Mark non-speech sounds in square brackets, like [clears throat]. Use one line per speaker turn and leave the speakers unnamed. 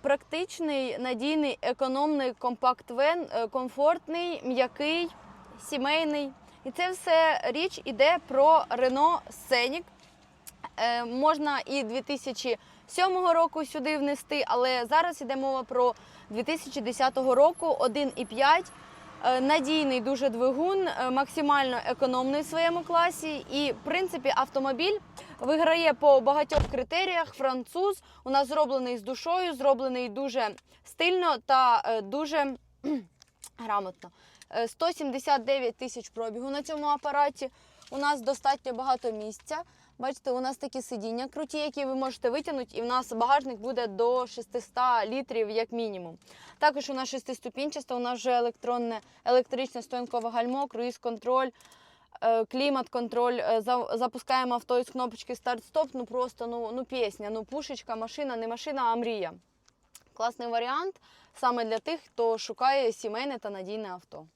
Практичний, надійний, економний компакт-вен, е, комфортний, м'який, сімейний. І це все річ іде про Scenic. Е, Можна і 2007 року сюди внести, але зараз йде мова про 2010 року 1,5. Е, Надійний дуже двигун, е, максимально економний в своєму класі. І, в принципі, автомобіль виграє по багатьох критеріях. Француз у нас зроблений з душою, зроблений дуже стильно та е, дуже [clears throat] грамотно. Е, 179 тисяч пробігу на цьому апараті. У нас достатньо багато місця. Бачите, у нас такі сидіння круті, які ви можете витягнути, і в нас багажник буде до 600 літрів як мінімум. Також у нас шестиступінчаста, у нас вже електронне, електричне стоянкове гальмо, круїз-контроль, е, клімат-контроль. Е, за- Запускаємо авто із кнопочки старт-стоп. Ну просто ну, ну пісня, ну пушечка, машина, не машина, а мрія. Класний варіант саме для тих, хто шукає сімейне та надійне авто.